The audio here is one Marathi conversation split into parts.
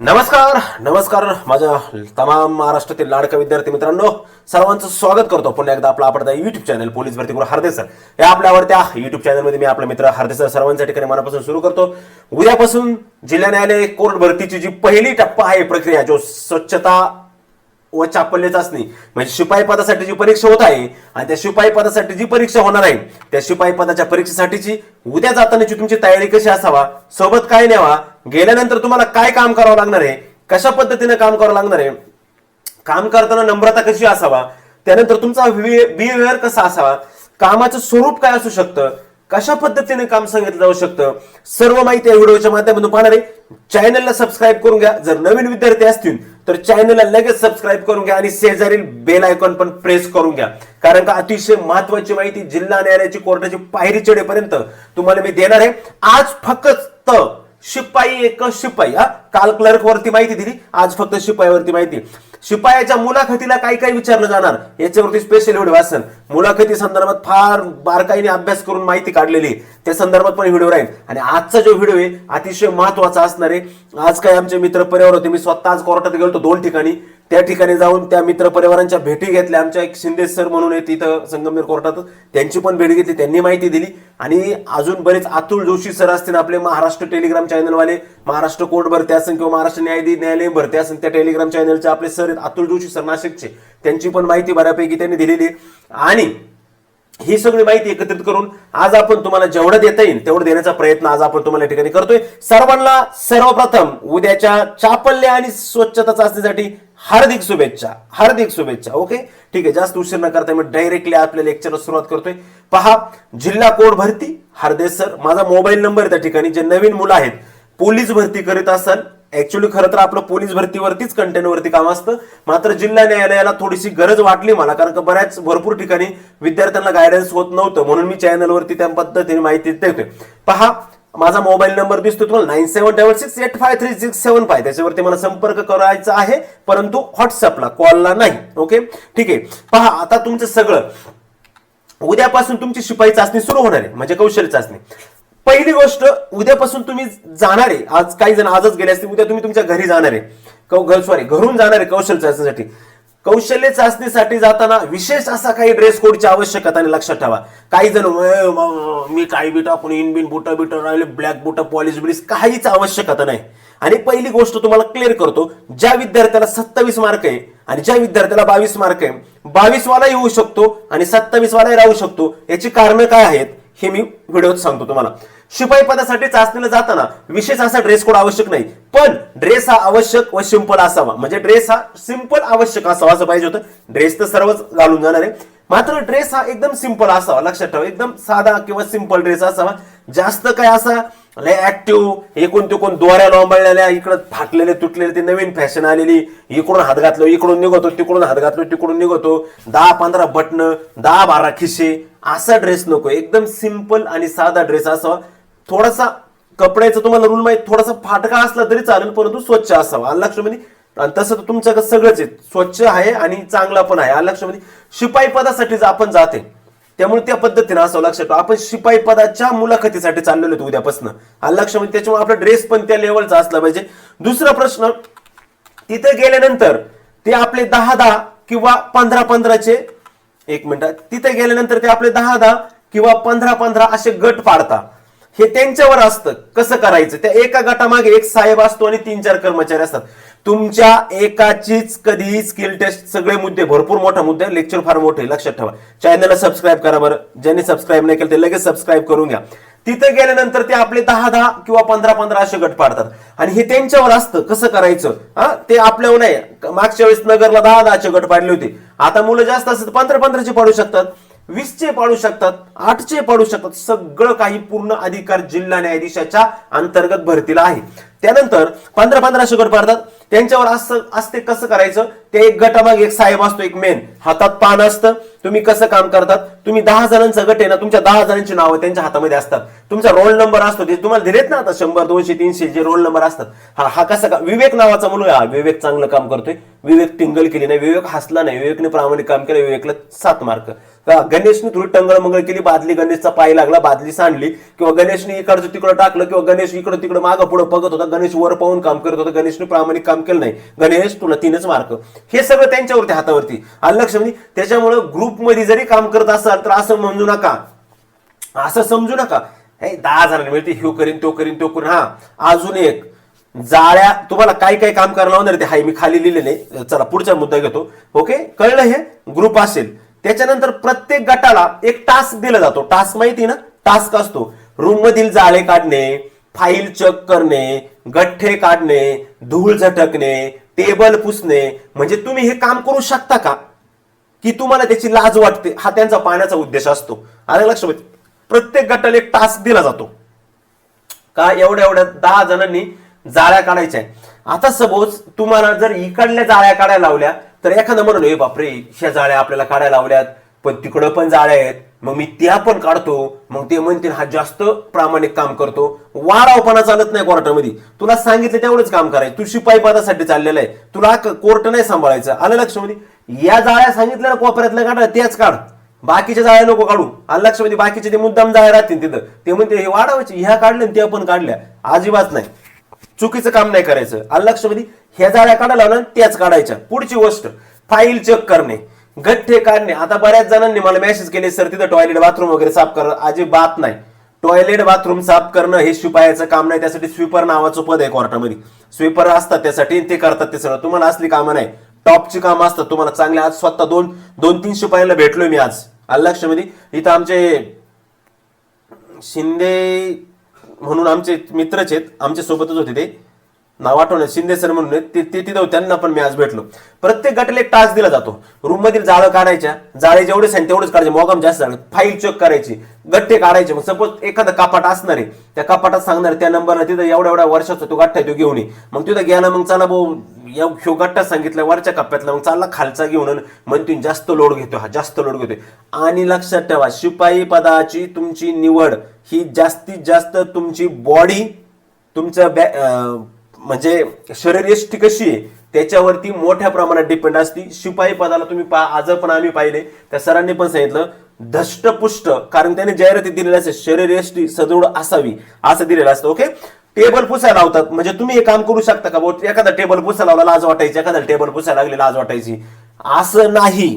नमस्कार नमस्कार माझ्या तमाम महाराष्ट्रातील लाडका विद्यार्थी मित्रांनो. सर्वांचं स्वागत करतो पुन्हा एकदा आपला आपण युट्यूब चॅनल पोलीस भरती गुरु हरदे सर या आपल्या आवडत्या युट्यूब चॅनलमध्ये मी आपला मित्र हरदे सर सर्वांच्या ठिकाणी मनापासून सुरू करतो. उद्यापासून जिल्हा न्यायालय कोर्ट भरतीची जी पहिली टप्पा आहे प्रक्रिया जो स्वच्छता व चापल्य चाचणी म्हणजे शिपाई पदासाठी जी परीक्षा होत आहे आणि त्या शिपाई पदासाठी जी परीक्षा होणार आहे त्या शिपाई पदाच्या परीक्षेसाठीची उद्या जातानाची तुमची तयारी कशी असावा सोबत काय न्यावा गेल्यानंतर तुम्हाला काय काम करावं लागणार आहे कशा पद्धतीने काम करावं लागणार आहे काम करताना नम्रता कशी असावा त्यानंतर तुमचा बिहेवियर कसा असावा कामाचं स्वरूप काय असू शकतं कशा पद्धतीने काम सांगितलं जाऊ शकतं सर्व माहिती या व्हिडिओच्या माध्यमातून पाहणार आहे. चॅनलला सबस्क्राईब करून घ्या. जर नवीन विद्यार्थी असतील तर चॅनलला लगेच सबस्क्राईब करून घ्या आणि शेजारील बेल आयकॉन पण प्रेस करून घ्या. कारण का अतिशय महत्वाची माहिती जिल्हा न्यायालयाची कोर्टाची पायरी चढेपर्यंत तुम्हाला मी देणार आहे. आज फक्त शिपाई एक शिपाई हा. काल क्लर्क वरती माहिती दिली आज फक्त शिपाईवरती माहिती. शिपायाच्या मुलाखतीला काय काय विचारलं जाणार. याच्यावरती स्पेशल व्हिडिओ असेल. मुलाखती संदर्भात फार बारकाईने अभ्यास करून माहिती काढलेली आहे. त्या संदर्भात पण व्हिडिओ राहील. आणि आजचा जो व्हिडिओ आहे अतिशय महत्त्वाचा असणार आहे. आज काय आमचे मित्र परिवार होते. मी स्वतः आज कोर्टात गेलो दोन ठिकाणी. त्या ठिकाणी जाऊन त्या मित्र परिवारांच्या भेटी घेतल्या. आमच्या एक शिंदे सर म्हणून आहे तिथं संगमनेर कोर्टात. त्यांची पण भेट घेतली. त्यांनी माहिती दिली. आणि अजून बरेच अतुल जोशी सर असतील आपले महाराष्ट्र टेलिग्राम चॅनलवाले महाराष्ट्र कोर्ट भरते असेल किंवा महाराष्ट्र न्यायाधीश न्यायालय भरते असेल त्या टेलिग्राम चॅनलचे आपले सर आहेत. अतुल जोशी सरनाशिकचे त्यांची पण माहिती बऱ्यापैकी त्यांनी दिलेली आणि ही सगळी माहिती एकत्रित करून आज आपण तुम्हाला जेवढं देता येईल तेवढं देण्याचा प्रयत्न आज आपण तुम्हाला या ठिकाणी करतोय. सर्वांना सर्वप्रथम उद्याच्या चापल्य आणि स्वच्छता चाचणीसाठी हार्दिक शुभेच्छा. हार्दिक शुभेच्छा ओके? ठीक आहे जास्त उशीर न करता मी डायरेक्टली आपल्या लेक्चरला सुरुवात करतोय. पहा जिल्हा कोड भरती हार्देश सर माझा मोबाईल नंबर त्या ठिकाणी. जे नवीन मुलं आहेत पोलीस भरती करीत असाल ऍक्च्युली खरं तर आपलं पोलीस भरतीवरतीच कंटेनवरती काम असतं. मात्र जिल्हा न्यायालयाला थोडीशी गरज वाटली मला कारण का बऱ्याच भरपूर ठिकाणी विद्यार्थ्यांना गायडन्स होत नव्हतं. म्हणून मी चॅनलवरती त्या पद्धतीने माहिती देतोय. पहा माझा मोबाईल नंबर दिसतो तुम्हाला. Nine seven double six eight five three six seven five त्याच्यावरती मला संपर्क करायचा आहे परंतु व्हॉट्सअपला कॉलला नाही. ओके ठीक आहे. पहा आता तुमचं सगळं. उद्यापासून तुमची शिपाई चाचणी सुरू होणार आहे. म्हणजे कौशल्य चाचणी. पहिली गोष्ट उद्यापासून तुम्ही जाणार आहे. आज काही जण आजच गेले असतील उद्या तुम्ही तुमच्या घरी जाणार आहे. सॉरी घरून जाणार आहे कौशल्य चाचणीसाठी. कौशल्य चाचणीसाठी जाताना विशेष असा काही ड्रेस कोडची आवश्यकता आणि लक्षात ठेवा. काही जण मी काही बी टाकून इन बिन बुटा बिटा राहिले ब्लॅक बुटा पॉलिश बिलिश काहीच आवश्यकता नाही. आणि पहिली गोष्ट तुम्हाला क्लिअर करतो ज्या विद्यार्थ्याला सत्तावीस मार्क आहे आणि ज्या विद्यार्थ्याला बावीस मार्क आहे बावीस वाला येऊ शकतो आणि सत्तावीस वाला राहू शकतो. याची कारणं काय आहेत हे मी व्हिडिओत सांगतो तुम्हाला. शिपाई पदासाठी चाचणीला जाताना विशेष असा ड्रेस कोड आवश्यक नाही. पण ड्रेस हा आवश्यक व सिंपल असावा. म्हणजे ड्रेस हा सिंपल आवश्यक असावा असं पाहिजे होतं. ड्रेस तर सर्वच घालून जाणार आहे. मात्र ड्रेस हा एकदम सिंपल असावा. लक्षात ठेवा एकदम साधा किंवा सिंपल ड्रेस असावा. जास्त काय असा लय ऍक्टिव्ह एकूण तिकून दोऱ्या लोंबळलेल्या इकडं फाटलेले तुटलेले ते नवीन फॅशन आलेली इकडून हात घातलो इकडून निघतो तिकडून हात घातलो तिकडून निघतो. दहा पंधरा बटन दहा बारा खिशे असा ड्रेस नको. एकदम सिंपल आणि साधा ड्रेस असावा. थोडासा कपड्याचा तुम्हाला रूल माहीत थोडासा फाटका असला तरी चालेल परंतु स्वच्छ असावा. आलं लक्षामध्ये म्हणजे? आणि तसं तर तुमच्याकडे सगळंच आहे. स्वच्छ आहे आणि चांगला पण आहे. आलं लक्षामध्ये म्हणजे? शिपाई पदासाठी आपण जाते. त्यामुळे त्या पद्धतीने असं लक्षात ठेवा. आपण शिपाई पदाच्या मुलाखतीसाठी चाललेलो होतो उद्यापासून. आलं लक्षामध्ये म्हणजे? त्याच्यामुळे आपला ड्रेस पण त्या लेवलचा असला पाहिजे. दुसरा प्रश्न तिथे गेल्यानंतर ते आपले दहा दहा किंवा पंधरा पंधराचे एक मिनिट तिथे गेल्यानंतर ते आपले दहा दहा किंवा पंधरा पंधरा असे गट पाडता. हे त्यांच्यावर असतं. कसं करायचं? त्या एका गटामागे एक साहेब असतो आणि तीन चार कर्मचारी असतात. तुमच्या एकाचीच कधीही स्किल टेस्ट सगळे मुद्दे भरपूर मोठा मुद्दा लेक्चर फार मोठे लक्षात ठेवा. चॅनलला सबस्क्राईब करा बरं. ज्यांनी सबस्क्राईब नाही केलं ते लगेच सबस्क्राईब करून घ्या. तिथे गेल्यानंतर ते आपले दहा दहा किंवा पंधरा पंधरा असे गट पाडतात. आणि हे त्यांच्यावर असतं. कसं करायचं? हा? ते आपल्यावर नाही. मागच्या वेळेस नगरला दहा दहाचे गट पाडले होते. आता मुलं जास्त असतात पंधरा पंधराचे पाडू शकतात. वीसचे पाडू शकतात आठचे पाडू शकतात सगळं काही पूर्ण अधिकार जिल्हा न्यायाधीशाच्या अंतर्गत भरतीला आहे. त्यानंतर पंधरा पंधराशे गट पाडतात. त्यांच्यावर असं असते कसं करायचं? ते एक गटामागे एक साहेब असतो एक मेन हातात पान असतं. तुम्ही कसं काम करतात? तुम्ही दहा जणांचा गट आहे ना तुमच्या दहा जणांची नावं त्यांच्या हातामध्ये असतात. तुमचा रोल नंबर असतो ते तुम्हाला दिलेत ना आता शंभर दोनशे तीनशे जे रोल नंबर असतात. हा हा कसा का विवेक नावाचा मुलगा हा विवेक चांगलं काम करतोय. विवेक टिंगल केली नाही विवेक हसला नाही. विवेकने प्रामाणिक काम केलं विवेकला सात मार्क. गणेशने थोडी टंगळ मंगळ केली बादली गणेशचा पाय लागला बादली सांडली. किंवा गणेशने इकडचं तिकडं टाकलं किंवा गणेश इकडं तिकडं मागं पुढं बघत होता गणेश वर पाहून काम करत होता गणेशने प्रामाणिक काम केलं नाही. गणेश तुला तीनच मार्क हे सगळं त्यांच्यावरती हातावरती. आणि लक्ष म्हणजे त्याच्यामुळे ग्रुपमध्ये जरी काम करत असाल तर असं म्हणू नका. असं समजू नका. हे दहा हजारांनी मिळते ह्यो करीन तो करीन तो करीन. हा अजून एक. जाळ्या तुम्हाला काय काय काम करायला होणार ते? हाय मी खाली लिहिलेले चला पुढचा मुद्दा घेतो. ओके कळलं हे? ग्रुप असेल. त्याच्यानंतर प्रत्येक गटाला एक टास्क दिला जातो. टास्क माहिती ना? टास्क असतो. रूम मधील जाळे काढणे फाईल चेक करणे गठ्ठे काढणे धूळ झटकणे टेबल पुसणे म्हणजे तुम्ही हे काम करू शकता का? की तुम्हाला त्याची लाज वाटते? हा त्यांचा पाहण्याचा उद्देश असतो. आणि लक्ष प्रत्येक गटाला एक टास्क दिला जातो. का? एवढ्या एवढ्या दहा जणांनी जाळ्या काढायच्या आता सपोज तुम्हाला जर इकडल्या जाळ्या काढायला लावल्या तर एखादं म्हणून हे बापरे ह्या जाळ्या आपल्याला काढायला लावल्यात. पण तिकडं पण जाळ्या आहेत. मग मी त्या पण काढतो. मग ते म्हणतील हा जास्त प्रामाणिक काम करतो. वाढावपणा चालत नाही कोर्टामध्ये. तुला सांगितलं तेवढंच काम करायचं. तू शिपाई पदासाठी चाललेलं आहे. तुला कोर्ट नाही सांभाळायचं. आलं लक्षामध्ये? या जाळ्या सांगितल्या ना कोपऱ्यातल्या काढा त्याच काढ. बाकीच्या जाळ्या नको काढू. आलं लक्षामध्ये? बाकीचे ते मुद्दाम जाळ्या राहतील तिथं. ते म्हणते हे वाढवायचे. ह्या काढल्या आणि त्या पण काढल्या. अजिबात नाही. चुकीचं काम नाही करायचं. आलं लक्षामध्ये? ह्या जाळ्या काढायला आणि त्याच काढायच्या. पुढची गोष्ट फाईल चेक करणे. गठ्ठे काढणे. आता बऱ्याच जणांनी मला मेसेज केले सर तिथं टॉयलेट बाथरूम वगैरे साफ कर अजिबात नाही. टॉयलेट बाथरूम साफ करणं हे शिपायाचं काम नाही त्यासाठी स्वीपर नावाचं पद आहे कोर्टामध्ये स्वीपर असतात त्यासाठी ते करतात ते सगळं. तुम्हाला असली कामं नाही. टॉपची कामं असतात. तुम्हाला चांगले आज स्वतः दोन दोन तीन शिपायाला भेटलोय मी आज. आलं लक्षामध्ये? इथं आमचे शिंदे म्हणून आमचे मित्रच आहेत. आमच्या सोबतच होते ते. नाव आठवणे शिंदे सर म्हणून ते तिथं त्यांना पण मी आज भेटलो. प्रत्येक गटाला एक टास्क दिला जातो. रूम मधील जाळं काढायच्या जाळे जेवढे सांग तेवढेच काढायचे मोगाम जास्त झालं फाईल चेक करायची गट्टे काढायचे. मग सपोज एखादा कपाट असणार आहे त्या कपाटात सांगणार त्या नंबरला तिथं एवढ्या एवढ्या वर्षाचा तो गठ्ठा तो घेऊन ये. मग तिथं गेला मग चला भाऊ या ह्यो गट्टा सांगितला वरच्या कप्प्यातला मग चालला खालचा घेऊन मग तुम्ही जास्त लोड घेतो हा जास्त लोड घेतोय. आणि लक्षात ठेवा शिपाई पदाची तुमची निवड ही जास्तीत जास्त तुमची बॉडी तुमचं बॅ अं, म्हणजे शरीरयष्टी कशी आहे त्याच्यावरती मोठ्या प्रमाणात डिपेंड असते. शिपाई पदाला तुम्ही पा आज पण आम्ही पाहिले. त्या सरांनी पण सांगितलं धष्टपुष्ट कारण त्याने जाहिराती दिलेली असते शरीरयष्टी सदृढ असावी असं दिलेलं असतं ओके टेबल पुसायला लावतात. म्हणजे तुम्ही हे काम करू शकता का एखादा टेबल पुसायला लावला लाज वाटायची. एखादा टेबल पुसायला लागली लाज वाटायची. असं नाही.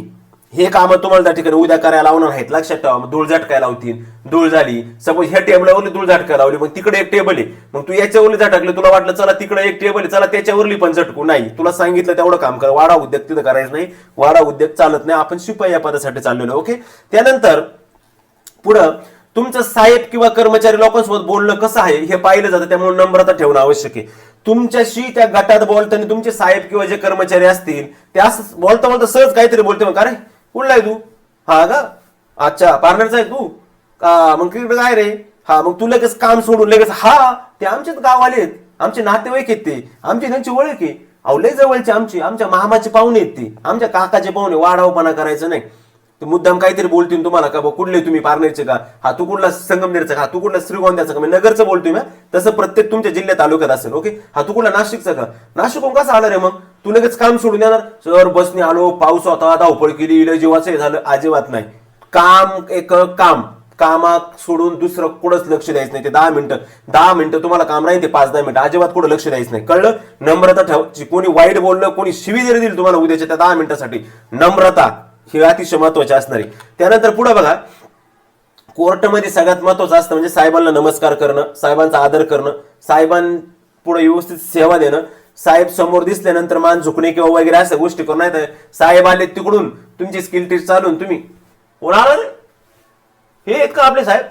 हे काम तुम्हाला त्या ठिकाणी उद्या करायला लावणार आहेत. लक्षात ठेवा धूळ झटकाय लावतील धूळ झाली. सपोज ह्या टेबलावरली धूळ झटकाय लावली मग तिकडे एक टेबल आहे. मग तू याच्यावरली झटकली तुला वाटलं चला तिकडे एक टेबल आहे चला त्याच्यावरली पण झटकू. नाही तुला सांगितलं तेवढं काम कर. वाडा उद्योग तिथं करायचं नाही. वाडा उद्योग चालत नाही. आपण शिपाई या पदासाठी चाललेलो ओके त्यानंतर पुढं तुमचं साहेब किंवा कर्मचारी लोकांसोबत बोलणं कसं आहे हे पाहिलं जातं. त्यामुळे नम्रता ठेवणं आवश्यक आहे. तुमच्याशी त्या गटात बोलताना तुमचे साहेब किंवा जे कर्मचारी असतील ते असं बोलता बोलता सहज काहीतरी बोलते मग अरे कुठला आहे तू. हा का? अच्छा पार्लरचा आहे तू. का? मग तिकडे काय रे? हा मग तू लगेच काम सोडून लगेच हा ते आमचेच गाववाले आहेत. आमचे नातेवाईक आहेत ते. आमची त्यांची ओळख आहे. अहो लय जवळचे आमची आमच्या मामाचे पाहुणे आहेत ते. आमच्या काकाचे पाहुणे वाढावपणा करायचं नाही. ते मुद्दाम काहीतरी बोलतील तुम्हाला का बा कुठले तुम्ही पारनेरचे का? हा तू कुठला संगमनेरचा का? हा तू कुठला श्रीगोंद्याचा का? मी नगरचं बोलतोय ना. तसं प्रत्येक तुमच्या जिल्ह्यात तालुक्यात असेल ओके? हा तू कुठला नाशिकचा का? नाशिकहून कसा आला रे मग? तू लगेच काम सोडून येणार? सर बसने आलो पाऊस होता धावपळ केली इलं जीवाचं हे झालं अजिबात नाही. काम एक काम. कामात सोडून दुसरं कुठंच लक्ष द्यायचं नाही. ते दहा मिनिटं. दहा मिनिटं तुम्हाला काम नाही ते पाच दहा मिनिटं. अजिबात कुठं लक्ष द्यायचं नाही. कळलं? नम्रता ठेव. कोणी वाईट बोललं कोणी शिवी जरी दिली तुम्हाला उद्याच्या त्या दहा मिनिटासाठी नम्रता ही अतिशय महत्वाची असणारी. त्यानंतर पुढे बघा. कोर्टमध्ये सगळ्यात महत्वाचं असतं म्हणजे साहेबांना नमस्कार करणं साहेबांचा आदर करणं साहेबांपुढे व्यवस्थित सेवा देणं. साहेब समोर दिसल्यानंतर मान झुकणे किंवा वगैरे अशा गोष्टी करून नाही तर साहेब आले तिकडून तुमची स्किल टेस्ट चालून तुम्ही? कोण आलं रे? हे येत का आपले साहेब?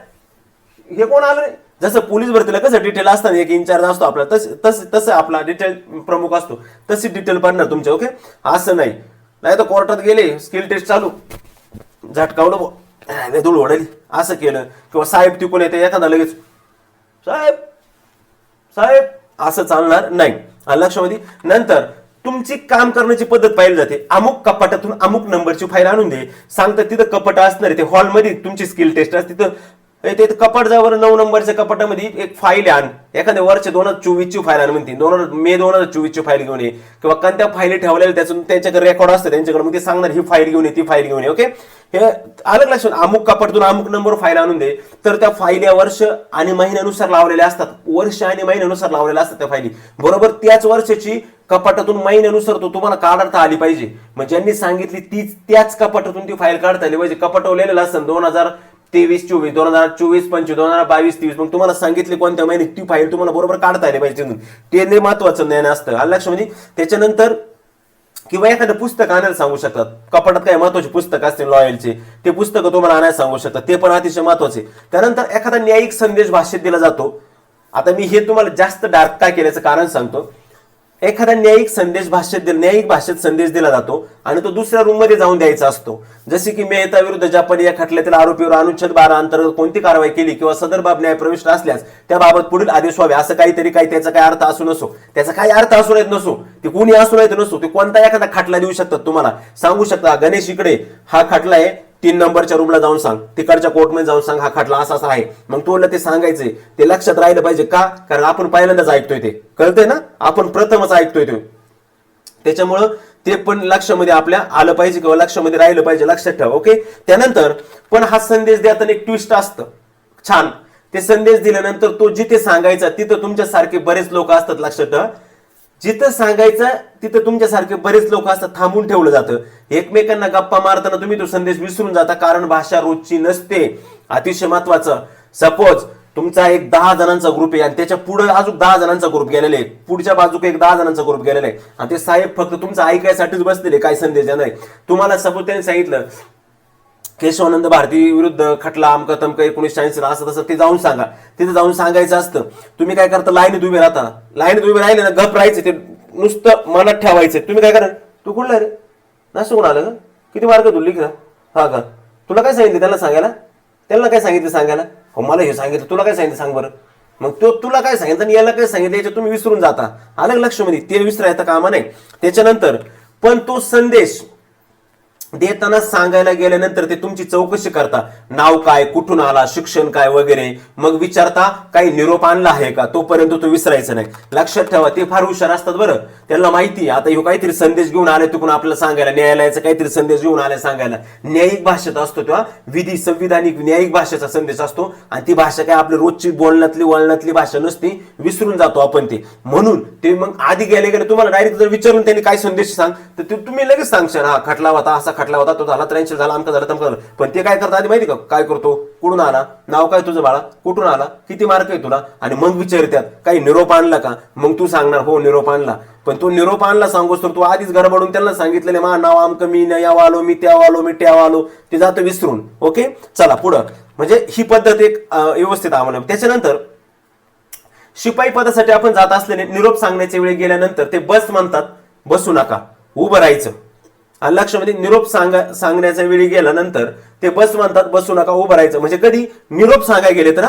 हे कोण आलं रे? जसं पोलीस भरतीला कसं डिटेल असतं ना, एक इन्चार्ज असतो आपला तस तस तसं आपला डिटेल प्रमुख असतो. तशी डिटेल पडणार तुमच्या ओके असं नाही. नाही तर कोर्टात गेले स्किल टेस्ट चालू. झटकावलं धूळ ओढली असं केलं. किंवा साहेब तिकून येते एखादा लगेच. साहेब! साहेब! असं चालणार नाही. आणि लक्षामध्ये नंतर तुमची काम करण्याची पद्धत पाहिली जाते. अमुक कपाटातून अमुक नंबरची फाईल आणून दे. सांगतात तिथं कपाट असणार आहे ते हॉलमध्ये तुमची स्किल टेस्ट असते तिथं ते कपाट जावर नऊ नंबरच्या कपाटामध्ये एक फाईल आण. एखाद्या वर्ष दोन हजार चोवीसची फाईल आण म्हणते. दोन हजार मे दोन हजार चोवीसची फाईल घेऊन ये. किंवा कोणत्या फाईली ठेवलेल्या त्यातून त्यांच्याकडे रेकॉर्ड असतं त्यांच्याकडे मग ते सांगणार ही फाईल घेऊन ये ती फाईल घेऊन ये. ओके हे अलग लक्षात अमुक कपाटातून अमुक नंबर फाईल आणून दे. तर त्या फाईल या वर्ष आणि महिन्यानुसार लावलेल्या असतात. वर्ष आणि महिन्यानुसार लावलेल्या असतात त्या फायली बरोबर त्याच वर्षाची कपाटातून महिन्यानुसार तो तुम्हाला काढता आली पाहिजे. मग ज्यांनी सांगितली तीच त्याच कपाटातून ती फाईल काढता आली पाहिजे. कपाटवलेलं असतं. दोन हजार तेवीस चोवीस दोन हजार चोवीस पंचवीस दोन हजार बावीस तेवीस. मग तुम्हाला सांगितले कोणत्या महिन्यात ती फाईल तुम्हाला बरोबर काढता आली पाहिजे तिथून. ते लय महत्वाचं ज्ञान असतं. आणि लक्ष म्हणजे त्याच्यानंतर किंवा एखादं पुस्तक आणायला सांगू शकतात. कपाटात काही महत्त्वाचे पुस्तक असतील लॉयलचे ते पुस्तकं तुम्हाला आणायला सांगू शकतात. ते पण अतिशय महत्त्वाचे. त्यानंतर एखादा न्यायिक संदेश भाषेत दिला जातो. आता मी हे तुम्हाला जास्त डार्क काय केल्याचं कारण सांगतो. एखादा न्यायिक संदेश भाषेत न्यायिक भाषेत संदेश दिला जातो आणि तो दुसऱ्या रूममध्ये जाऊन द्यायचा असतो. जसे की मेहता विरुद्ध जपानी या खटल्यातील आरोपीवर अनुच्छेद बारा अंतर्गत कोणती कारवाई केली किंवा सदर बाब न्यायप्रविष्ट असल्यास त्याबाबत पुढील आदेश व्हावे. असं काहीतरी काही त्याचा काय अर्थ असू नसो. त्याचा काही अर्थ असू येत नसो. ते कोणी असू येत नसो. ते कोणता एखादा खटला देऊ शकतात तुम्हाला? सांगू शकता गणेश इकडे हा खटला आहे. तीन नंबरच्या रूमला जाऊन सांग. तिकडच्या कोर्टमध्ये जाऊन सांग हा खटला असा असा आहे. मग तुला ते सांगायचे ते लक्षात राहिलं पाहिजे का? कारण आपण पहिल्यांदाच ऐकतोय ते. कळतंय ना? आपण प्रथमच ऐकतोय ते. त्याच्यामुळं ते पण लक्षामध्ये आपल्या आलं पाहिजे किंवा लक्षामध्ये राहिलं पाहिजे. लक्षात ठेवा ओके? त्यानंतर पण हा संदेश देताना एक ट्विस्ट असतं. छान. ते संदेश दिल्यानंतर तो जिथे सांगायचा तिथं तुमच्यासारखे बरेच लोक असतात लक्षात ठेवा. जिथं सांगायचं तिथं तुमच्यासारखे बरेच लोक असतात थांबून ठेवलं जातं. एकमेकांना गप्पा मारताना तुम्ही तो संदेश विसरून जाता कारण भाषा रोजची नसते. अतिशय महत्वाचं. सपोज तुमचा एक दहा जणांचा ग्रुप आहे आणि त्याच्या पुढे अजून दहा जणांचा ग्रुप गेलेला आहे. पुढच्या बाजूक एक दहा जणांचा ग्रुप गेलेला आहे. आणि ते साहेब फक्त तुमचं ऐकायसाठीच बसलेले काय संदेश नाही. तुम्हाला सपोज त्यांनी सांगितलं केशवानंद भारती विरुद्ध खटला अमक तमक एकोणीसशे ऐंशी असं तसं ते जाऊन सांगा. तिथे जाऊन सांगायचं असतं. तुम्ही काय करता? लाईनीत उभे राहता. लाईनीत उभे राहिले ना गप राहायचे. ते नुसतं मनात ठेवायचं. तुम्ही काय करा? तू कुठला रे? नाशिकून आलं का? किती मार्ग धुल्ली का हा का? तुला काय सांगितलं त्यांना सांगायला? त्यांना काय सांगितलं सांगायला? हो मला हे सांगितलं. तुला काय सांगितलं सांग बरं. मग तो तुला काय सांगितलं? आणि याला काय सांगितलं? याच्यात तुम्ही विसरून जाता. अलग लक्ष ते विसरायचं कामा नाही त्याच्यानंतर पण तो संदेश देताना सांगायला गेल्यानंतर ते तुमची चौकशी करता. नाव काय कुठून आला शिक्षण काय वगैरे. मग विचारता काही निरोप आणला आहे का? तोपर्यंत तो विसरायचं नाही. लक्षात ठेवा ते फार हुशार असतात बरं. त्यांना माहिती आता ह्यो काहीतरी संदेश घेऊन आले तिकडून आपल्याला सांगायला न्यायालयाचा काहीतरी संदेश घेऊन आले सांगायला. न्यायिक भाषेत असतो तेव्हा विधी संविधानिक न्यायिक भाषेचा संदेश असतो. आणि ती भाषा काय आपली रोजची बोलण्यातली वळणातली भाषा नसती विसरून जातो आपण ते. म्हणून ते मग आधी गेले गेले तुम्हाला डायरेक्ट जर विचारून त्यांनी काय संदेश सांग तर ते तुम्ही लगेच सांगशाल हा खटला होता असा खटला होता तो झाला त्र्याऐंशी झाला आमका झाला तमका झालं. पण ते काय करतात आधी माहिती का? काय करतो? कुठून आला? नाव काय तुझं बाळा? कुठून आला? किती मार्क आहे तुला? आणि मग विचारतात काही निरोप आणला का? मग तू सांगणार हो निरोप आणला. पण तो निरोप आणला सांगोस तर तू आधीच गडबडून त्यांना सांगितलेले मा नाव आमक मी न यावं आलो मी त्या आलो मी त्या आलो. ते जातं विसरून. ओके? चला पुढं. म्हणजे ही पद्धत एक व्यवस्थित आम्हाला. त्याच्यानंतर शिपाई पदासाठी आपण जात असलेले निरोप सांगण्याच्या वेळी गेल्यानंतर ते बस म्हणतात बसू नका. उभं राहायचं. आणि लक्षामध्ये निरोप सांगा सांगण्याच्या वेळी गेल्यानंतर ते बस म्हणतात बसू नका उभं राहायचं. म्हणजे कधी निरोप सांगायला गेले तर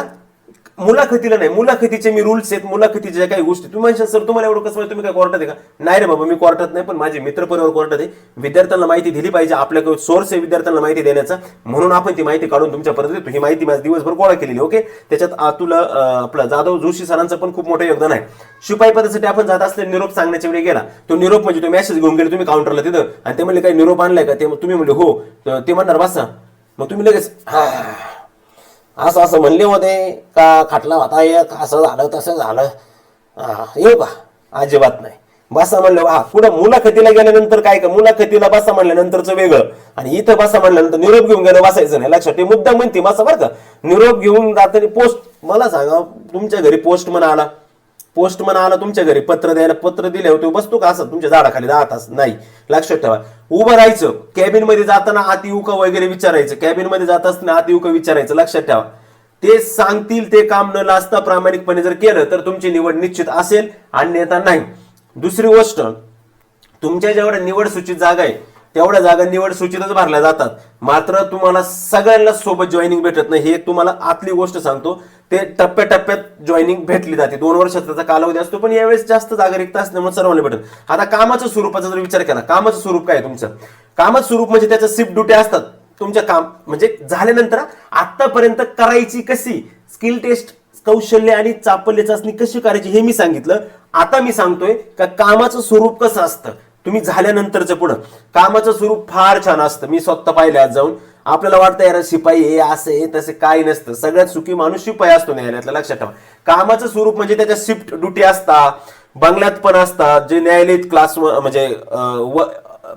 मुलाखतीला नाही मुलाखतीचे मी रुल्स आहेत मुलाखतीच्या काही गोष्टी तुम्ही म्हणशाल सर तुम्हाला एवढं कसं माहिती, तुम्ही काय कोर्टात आहे का नाही रे बाबा मी कोर्टात नाही पण माझे मित्र परिवार कोर्टात आहे. विद्यार्थ्यांना माहिती दिली पाहिजे. आपल्याकडे सोर्स आहे विद्यार्थ्यांना माहिती देण्याचा. म्हणून आपण ती माहिती काढून तुमच्यापर्यंत देतो ही माहिती माझ्या दिवसभर गोळा केलेली ओके? त्याच्यात तुला आपला आपलं जाधव जोशी सरांचं पण खूप मोठं योगदान आहे. शिपाई पदासाठी आपण जात असलेला निरोप सांगण्याच्या वेळी गेला. तो निरोप म्हणजे तो मेसेज घेऊन गेले तुम्ही काउंटरला तिथं. आणि ते म्हणले काही निरोप आणलाय का? ते तुम्ही म्हणले हो. ते म्हणणार वासा मग तुम्ही लगेच "हा." असं असं म्हणले होते का खाटला होता एक असं झालं तसं झालं. हा, येऊ का? अजिबात नाही. बसा म्हणलं हा पुढं मुलाखतीला गेल्यानंतर काय का? मुलाखतीला बसा म्हणल्यानंतरचं वेगळं. आणि इथं बसा म्हणल्यानंतर निरोप घेऊन गेलं बसायचं नाही. लक्षात ते मुद्दा म्हणते बसा बरं का. निरोप घेऊन जाताना पोस्ट मला सांगा तुमच्या घरी पोस्ट म्हणा आला पोस्टमन आला तुमच्या घरी पत्र द्यायला पत्र दिले होते बसतो का असं? तुमच्या झाडाखाली दहा तास नाही. लक्षात ठेवा उभं राहायचं कॅबिनमध्ये जाताना आत वगैरे विचारायचं कॅबिनमध्ये जात असताना आत विचारायचं लक्षात ठेवा. ते सांगतील ते काम न लाजता प्रामाणिकपणे जर केलं तर तुमची निवड निश्चित असेल अन्यथा नाही. दुसरी गोष्ट तुमच्या जेवढ्या निवड सूचित जागा आहे तेवढ्या जागा निवड सूचीतच भरल्या जातात. मात्र तुम्हाला सगळ्यांना सोबत जॉईनिंग भेटत नाही. हे तुम्हाला आतली गोष्ट सांगतो. ते टप्प्याटप्प्यात जॉईनिंग भेटली जाते. दोन वर्षात त्याचा कालावधी असतो पण यावेळेस जास्त जागा रिक्त असल्यामुळे सर्वांना भेटत आता कामाचं स्वरूपाचा जर विचार केला कामाचं स्वरूप काय तुमचं? कामाचं स्वरूप म्हणजे त्याचं शिफ्ट ड्युट्या असतात. तुमच्या काम म्हणजे झाल्यानंतर आतापर्यंत करायची कशी? स्किल टेस्ट कौशल्य आणि चापल्य चाचणी कशी करायची हे मी सांगितलं. आता मी सांगतोय का कामाचं स्वरूप कसं असतं? तुम्ही झाल्यानंतरचं पुढं कामाचं स्वरूप फार छान असतं. मी स्वतः पाहिलं आज जाऊन. आपल्याला वाटतं यार शिपाई हे असं हे तसे काही नसतं. सगळ्यात सुखी माणूस शिपाई असतो न्यायालयातला. लक्षात ठेवा. कामाचं स्वरूप म्हणजे त्याच्या शिफ्ट ड्युटी असतात बंगल्यात पण असतात जे न्यायालयीन क्लास म्हणजे अं, व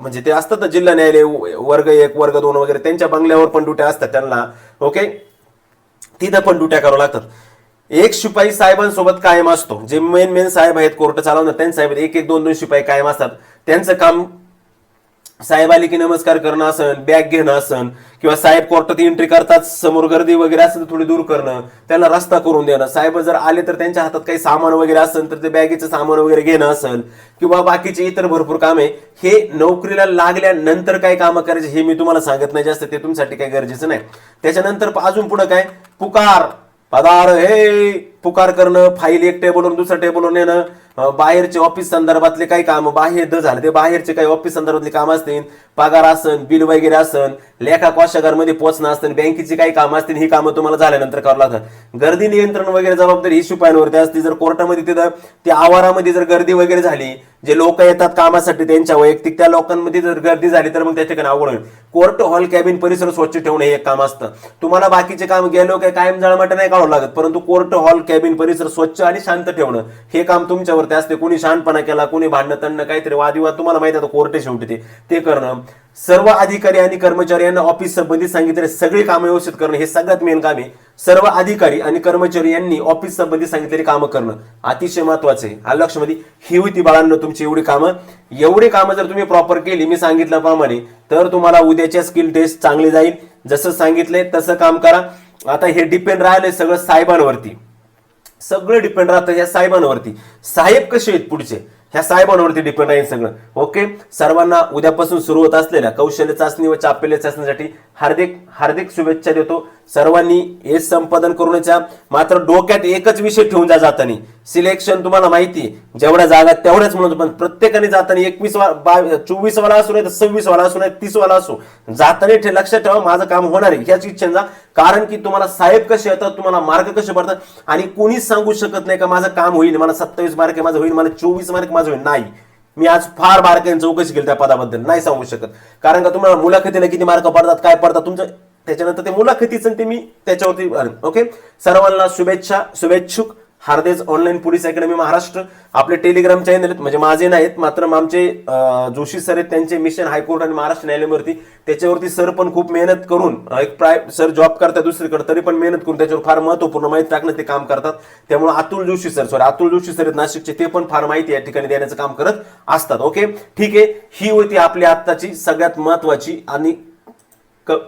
म्हणजे ते असतात ना जिल्हा न्यायालय वर्ग एक वर्ग दोन वगैरे त्यांच्या बंगल्यावर पण ड्युट्या असतात त्यांना. ओके? तिथं पण ड्युट्या करावं लागतात. एक शिपाई साहेबांसोबत कायम असतो. जे मेन मेन साहेब आहेत कोर्ट चालवणार त्यांच्या साहेब एक एक दोन दोन शिपाई कायम असतात. त्यांचं काम साहेब आले की नमस्कार करणं असन बॅग घेणं असन किंवा साहेब कोर्टात एंट्री करतात समोर गर्दी वगैरे असेल तर थोडी दूर करणं त्यांना रस्ता करून देणं. साहेब जर आले तर त्यांच्या हातात काही सामान वगैरे असेल तर ते बॅगेचं सामान वगैरे घेणं असेल किंवा बाकीचे इतर भरपूर कामे हे नोकरीला लागल्यानंतर काय कामं करायचे हे मी तुम्हाला सांगत नाही. जास्त ते तुमच्यासाठी काही गरजेचं नाही. त्याच्यानंतर अजून पुढं काय? पुकार. पदार हे! पुकार करणं फाईल एक टेबलवरून दुसऱ्या टेबलवर नेणं बाहेरचे ऑफिस संदर्भातले काही काम बाहेर द झाले ते बाहेरचे काही ऑफिस संदर्भातले काम असतील पगार असन बिल वगैरे असन लेखा कोशागारमध्ये पोहोचणं असतं बँकेची काही कामं असतील ही कामं तुम्हाला झाल्यानंतर करावं लागतात गर्दी नियंत्रण वगैरे जबाबदारी ही शिपायांवरती असते जर कोर्टामध्ये तिथं त्या आवारामध्ये जर गर्दी वगैरे झाली जे लोक येतात कामासाठी त्यांच्या वैयक्तिक त्या लोकांमध्ये जर गर्दी झाली तर मग त्या ठिकाणी अवघड होईल. कोर्ट हॉल कॅबिन परिसर स्वच्छ ठेवणं हे एक काम असतं. तुम्हाला बाकीचे काम गेलो काय कायम जळमाट नाही काढावं लागत परंतु कोर्ट हॉल कॅबिन परिसर स्वच्छ आणि शांत ठेवणं. हे काम तुमच्यावरती असते. कोणी शहाणपणा केला कोणी भांडणं तणणं काहीतरी वादविवाद तुम्हाला माहिती आहे कोर्टे शेवटी ते. ते करणं. सर्व अधिकारी आणि कर्मचारी यांना ऑफिस संबंधित सांगितलेले सगळी कामं व्यवस्थित करणं. हे सगळ्यात मेन काम आहे. सर्व अधिकारी आणि कर्मचारी यांनी ऑफिस संबंधित सांगितलेली कामं करणं. अतिशय महत्वाचं आहे. आलं लक्षमध्ये ही होती बाळांनो तुमची एवढी कामं. एवढी कामं जर तुम्ही प्रॉपर केली मी सांगितल्याप्रमाणे तर तुम्हाला उद्याच्या स्किल टेस्ट चांगली जाईल. जसं सांगितलंय तसं काम करा. आता हे डिपेंड राहिलंय सगळं साहेबांवरती. सगळं डिपेंड राहतं या साहेबांवरती. साहेब कसे आहेत पुढचे? ह्या साहेबांवरती डिपेंड आहे सगळं. ओके सर्वांना उद्यापासून सुरू होत असलेल्या कौशल्य चाचणी व चापेल्य चाचणीसाठी हार्दिक हार्दिक शुभेच्छा देतो. सर्वांनी हे संपादन करूनच्या मात्र डोक्यात एकच विषय ठेवून जा जातानी. सिलेक्शन तुम्हाला माहिती जेवढ्या जागा तेवढ्याच म्हणतो पण प्रत्येकाने जाताना एकवीस वा चोवीस वाला असू नये तर सव्वीस वाला असू नाही तीस वाला असू. जाताना लक्षात ठेवा माझं काम होणार आहे. ह्याच इच्छा जा कारण की तुम्हाला साहेब कसे येतात तुम्हाला मार्क कसे पडतात आणि कोणीच सांगू शकत नाही का माझं काम होईल मला सत्तावीस मार्क माझं होईल मला चोवीस मार्क माझं होईल. नाही. मी आज फार बारकाईने चौकशी केली त्या पदाबद्दल. नाही सांगू शकत. कारण का तुम्हाला मुलाखतीला किती मार्क पडतात काय पडतात तुमचं त्याच्यानंतर ते मुलाखतीचं ते मी त्याच्यावरती ओके सर्वांना शुभेच्छा शुभेच्छुक. Hardesh online police academy Maharashtra. आपले टेलिग्राम चॅनल आहेत. म्हणजे माझे नाहीत मात्र आमचे जोशी सर आहेत. त्यांचे मिशन हायकोर्ट आणि महाराष्ट्र न्यायालयावरती. त्याच्यावरती सर पण खूप मेहनत करून एक प्राय सर जॉब करतात दुसरीकडे तरी पण मेहनत करून त्याच्यावर फार महत्त्वपूर्ण माहिती टाकणं ते काम करतात. त्यामुळे Atul Joshi sir sorry Atul Joshi sir आहेत नाशिकचे ते पण फार माहिती या ठिकाणी देण्याचं काम करत असतात. ओके ठीक आहे. ही होती आपली आत्ताची सगळ्यात महत्वाची आणि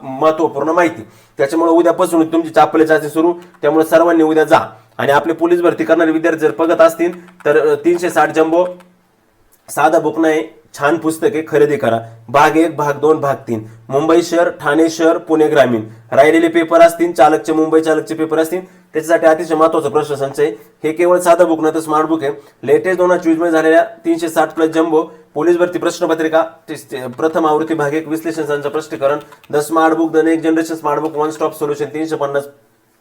महत्त्वपूर्ण माहिती. त्याच्यामुळे उद्यापासून तुमची चापले चाचणी सुरू. त्यामुळे सर्वांनी उद्या जा. आणि आपले पोलीस भरती करणारे विद्यार्थी जर बघत असतील तर तीनशे साठ जम्बो साधा बुक नाही. छान पुस्तके खरेदी करा. भाग एक भाग दोन भाग तीन. मुंबई शहर ठाणे शहर पुणे ग्रामीण. राहिलेले पेपर असतील चालकचे मुंबई चालकचे पेपर असतील त्याच्यासाठी अतिशय महत्त्वाचा प्रश्न संच आहे हे केवळ साधं बुक नाही तर स्मार्ट बुक आहे. लेटेस्ट दोन हजारमध्ये झालेल्या तीनशे साठ प्लस जम्बो पोलीस भरती प्रश्नपत्रिका प्रथम आवृत्ती भाग एक विश्लेषण संच प्रश्नीकरण the smart book the next generation smart book one stop solution तीनशे पन्नास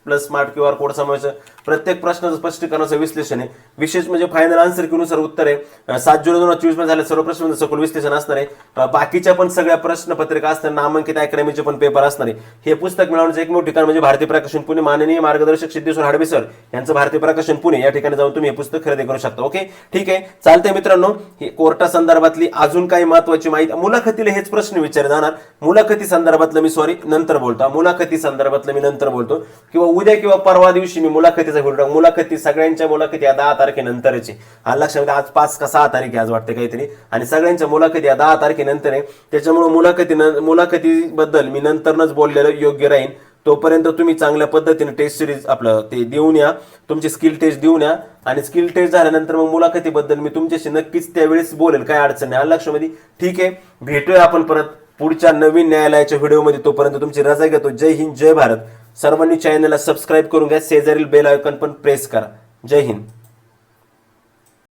plus smart Q R code समावेश प्रत्येक प्रश्नाचं स्पष्टीकरणाचं विश्लेषण आहे. विशेष म्हणजे फायनल आन्सर की उत्तर आहे. सात जुलै दोन हजार चोवीसमध्ये झाले सर्व प्रश्न सखोल विश्लेषण असणार आहे. बाकीच्या पण सगळ्या प्रश्नपत्रिका असणार नामांकित अकॅडमीचे पण पेपर असणार आहे. हे पुस्तक मिळवण्याचं एकमेव ठिकाण म्हणजे भारतीय प्रकाशन पुणे. माननीय मार्गदर्शक सिद्धेश्वर हाडवे सर यांचं भारतीय प्रकाशन पुणे. या ठिकाणी जाऊन तुम्ही हे पुस्तक खरेदी करू शकता. ओके ठीक आहे? चालतंय मित्रांनो. ही कोर्टा संदर्भातली अजून काही महत्वाची माहिती मुलाखतीला हेच प्रश्न विचारले जाणार मुलाखती संदर्भातलं मी सॉरी नंतर बोलतो. मुलाखती संदर्भातलं मी नंतर बोलतो. किंवा उद्या किंवा परवा दिवशी मी मुलाखतीचा व्हिडिओ मुलाखती सगळ्यांच्या मुलाखती या दहा तारखेनंतरचे. हा लक्षात आज पाच का सहा तारीख आहे आज वाटते काहीतरी. आणि सगळ्यांच्या मुलाखती या दहा तारखेनंतर आहे त्याच्यामुळे मुलाखती मुलाखतीबद्दल मी नंतरच बोललेलं योग्य राहीन. तोपर्यंत तुम्ही चांगल्या पद्धतीने टेस्ट सिरीज आपलं ते देऊन या. तुमची स्किल टेस्ट देऊन या. आणि स्किल टेस्ट झाल्यानंतर मग मुलाखतीबद्दल मी तुमच्याशी नक्कीच त्यावेळेस बोलेल. काय अडचण नाही. आलं लक्षामध्ये ठीक आहे. भेटूया आपण परत पुढच्या नवीन न्यायालयाच्या व्हिडिओमध्ये तोपर्यंत तुमची रजा घेतो. जय हिंद जय भारत. सर्वांनी चॅनलला सबस्क्राईब करून घ्या. शेजारील बेल आयकॉन पण प्रेस करा. जय हिंद.